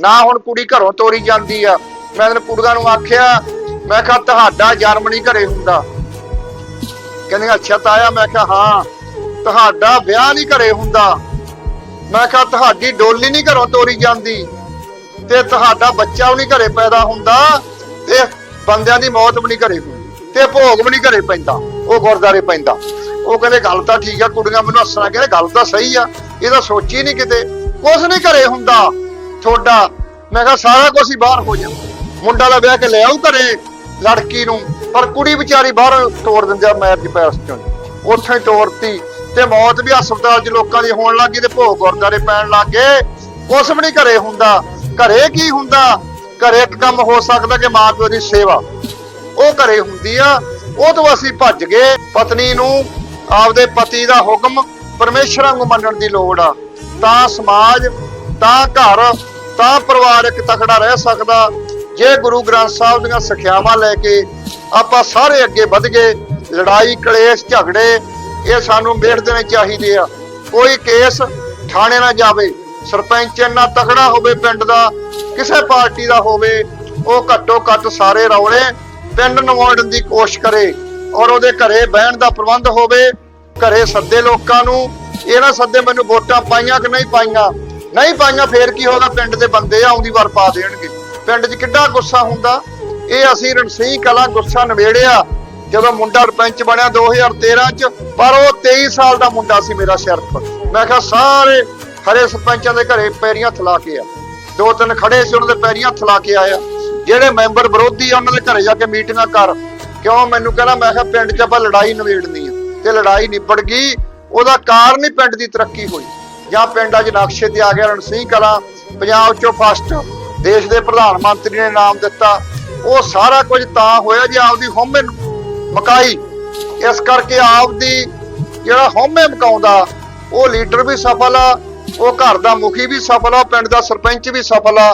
ਨਾ ਹੁਣ ਕੁੜੀ ਘਰੋਂ ਤੋਰੀ ਜਾਂਦੀ ਆ। ਮੈਂ ਇਹਨਾਂ ਕੁੜੀਆਂ ਨੂੰ ਆਖਿਆ, ਮੈਂ ਕਿਹਾ ਤੁਹਾਡਾ ਜਨਮ ਨਹੀਂ ਘਰੇ ਹੁੰਦਾ। ਕਹਿੰਦੇ ਅੱਛਾ ਤਾਇਆ, ਮੈਂ ਕਿਹਾ ਹਾਂ, ਤੁਹਾਡਾ ਵਿਆਹ ਨਹੀਂ ਘਰੇ ਹੁੰਦਾ। ਮੈਂ ਕਿਹਾ ਤੁਹਾਡੀ ਡੋਲੀ ਨਹੀਂ ਘਰੋਂ ਤੋਰੀ ਜਾਂਦੀ ਤੇ ਤੁਹਾਡਾ ਬੱਚਾ ਵੀ ਨਹੀਂ ਘਰੇ ਪੈਦਾ ਹੁੰਦਾ ਤੇ ਬੰਦਿਆਂ ਦੀ ਮੌਤ ਵੀ ਨਹੀਂ ਘਰੇ ਹੁੰਦੀ ਤੇ ਭੋਗ ਵੀ ਨਹੀਂ ਘਰੇ ਪੈਂਦਾ, ਉਹ ਗੁਰਦਾਰੇ ਪੈਂਦਾ। ਉਹ ਕਹਿੰਦੇ, ਗੱਲ ਤਾਂ ਠੀਕ ਆ, ਕੁੜੀਆਂ ਮੈਨੂੰ ਹੱਸਣਾ ਕਹਿੰਦੇ, ਗੱਲ ਤਾਂ ਸਹੀ ਆ, ਇਹ ਤਾਂ ਸੋਚੀ ਨਹੀਂ ਕਿਤੇ, ਕੁਛ ਨਹੀਂ ਘਰੇ ਹੁੰਦਾ। ਤੁਹਾਡਾ ਮੈਂ ਕਿਹਾ, ਸਾਰਾ ਕੁਝ ਹੀ ਬਾਹਰ ਹੋ ਜਾਂਦਾ। ਮੁੰਡਾ ਦਾ ਵਿਆਹ ਕੇ ਲੈ ਆਉ ਘਰੇ, ਲੜਕੀ ਨੂੰ। ਪਰ ਕੁੜੀ ਵਿਚਾਰੀ ਬਾਹਰ ਤੋੜ ਦਿੰਦੇ ਮੈਰਿਜ ਪੈਲਸ ਚੋਂ। ਉੱਥੇ ਤੋੜਤੀ। ਤੇ ਮੌਤ ਵੀ ਹਸਪਤਾਲ 'ਚ ਲੋਕਾਂ ਦੀ ਹੋਣ ਲੱਗੀ ਤੇ ਭੋਗ ਗੁਰਦਾਰੇ ਪੈਣ ਲੱਗੇ ਕੁਛ ਵੀ ਨਹੀਂ ਘਰੇ ਹੁੰਦਾ। ਘਰੇ ਕੀ ਹੁੰਦਾ? ਘਰੇ ਇੱਕ ਕੰਮ ਹੋ ਸਕਦਾ ਕਿ ਮਾਂ ਪਿਓ ਦੀ ਸੇਵਾ। ਉਹ ਘਰੇ ਹੁੰਦੀ ਆ। ਉਹ ਤੋਂ ਅਸੀਂ ਭੱਜ ਗਏ। ਪਤਨੀ ਨੂੰ ਆਪਦੇ ਪਤੀ ਦਾ ਹੁਕਮ ਪਰਮੇਸ਼ਰ ਨੂੰ ਮੰਨਣ ਦੀ ਲੋੜ ਆ। ਤਾਂ ਸਮਾਜ, ਤਾਂ ਘਰ ਤਾਂ ਪਰਿਵਾਰ ਇੱਕ ਤਕੜਾ ਰਹਿ ਸਕਦਾ। ਜੇ ਗੁਰੂ ਗ੍ਰੰਥ ਸਾਹਿਬ ਦੀਆਂ ਸਿੱਖਿਆਵਾਂ ਲੈ ਕੇ ਆਪਾਂ ਸਾਰੇ ਅੱਗੇ ਵਧ ਗਏ, ਲੜਾਈ, ਕਲੇਸ਼, ਝਗੜੇ, ਇਹ ਸਾਨੂੰ ਮੇੜ ਦੇਣੇ ਚਾਹੀਦੇ ਆ। ਕੋਈ ਕੇਸ ਥਾਣੇ ਨਾ ਜਾਵੇ, ਸਰਪੰਚ ਇੰਨਾ ਤਕੜਾ ਹੋਵੇ ਪਿੰਡ ਦਾ, ਕਿਸੇ ਪਾਰਟੀ ਦਾ ਹੋਵੇ, ਉਹ ਘੱਟੋ ਘੱਟ ਸਾਰੇ ਰੌਲੇ ਪਿੰਡ ਨਵਾਉਣ ਦੀ ਕੋਸ਼ਿਸ਼ ਕਰੇ ਔਰ ਉਹਦੇ ਘਰੇ ਬਹਿਣ ਦਾ ਪ੍ਰਬੰਧ ਹੋਵੇ, ਘਰੇ ਸੱਦੇ ਲੋਕਾਂ ਨੂੰ, ਇਹ ਨਾ ਸੱਦੇ ਮੈਨੂੰ ਵੋਟਾਂ ਪਾਈਆਂ ਕਿ ਨਹੀਂ ਪਾਈਆਂ। ਨਹੀਂ ਪਾਈਆਂ ਫੇਰ ਕੀ ਹੋਗਾ ਪਿੰਡ ਦੇ ਬੰਦੇ ਆਉਂਦੀ ਵਾਰ ਪਾ ਦੇਣਗੇ। ਪਿੰਡ 'ਚ ਕਿੱਡਾ ਗੁੱਸਾ ਹੁੰਦਾ? ਇਹ ਅਸੀਂ ਰਣਸੀਂਹ ਕਲਾ ਗੁੱਸਾ ਨਵੇੜਿਆ ਜਦੋਂ ਮੁੰਡਾ ਸਰਪੰਚ ਬਣਿਆ 2013 ਚ, ਪਰ ਉਹ 23 ਸਾਲ ਦਾ ਮੁੰਡਾ ਸੀ ਮੇਰਾ ਸ਼ਰਫ ਮੈਂ ਕਿਹਾ, ਸਾਰੇ ਹਰੇ ਸਰਪੰਚਾਂ ਦੇ ਘਰੇ ਪੈਰੀਆਂ ਥਲਾ ਕੇ ਆ। ਦੋ ਤਿੰਨ ਖੜੇ ਸੀ, ਉਹਨਾਂ ਦੇ ਪੈਰੀਆਂ ਥਲਾ ਕੇ ਆਇਆ ਜਿਹੜੇ ਮੈਂਬਰ ਵਿਰੋਧੀ ਆ, ਉਹਨਾਂ ਦੇ ਘਰੇ ਜਾ ਕੇ ਮੀਟਿੰਗਾਂ ਕਰ। ਕਿਉਂ? ਮੈਨੂੰ ਕਹਿੰਦਾ, ਮੈਂ ਕਿਹਾ, ਪਿੰਡ 'ਚ ਆਪਾਂ ਲੜਾਈ ਨਿਬੇੜਨੀ ਆ। ਤੇ ਲੜਾਈ ਨਿਬੜ ਗਈ। ਉਹਦਾ ਕਾਰਨ ਹੀ ਪਿੰਡ ਦੀ ਤਰੱਕੀ ਹੋਈ। ਜਾਂ ਪਿੰਡ ਅੱਜ ਨਕਸ਼ੇ ਤੇ ਆ ਗਿਆ ਰਣਸੀਂਹ ਕਲਾਂ, ਪੰਜਾਬ 'ਚੋਂ ਫਸਟ, ਦੇਸ਼ ਦੇ ਪ੍ਰਧਾਨ ਮੰਤਰੀ ਨੇ ਨਾਮ ਦਿੱਤਾ। ਉਹ ਸਾਰਾ ਕੁਝ ਤਾਂ ਹੋਇਆ ਜੇ ਆਪਦੀ ਹਉਮੈ ਨੂੰ ਮਕਾਈ। ਇਸ ਕਰਕੇ ਆਪਦੀ ਜਿਹੜਾ ਹਉਮੈ ਮਕਾਉਂਦਾ, ਉਹ ਲੀਡਰ ਵੀ ਸਫਲ ਆ, ਉਹ ਘਰ ਦਾ ਮੁਖੀ ਵੀ ਸਫਲ ਆ ਪਿੰਡ ਦਾ ਸਰਪੰਚ ਵੀ ਸਫਲ ਆ।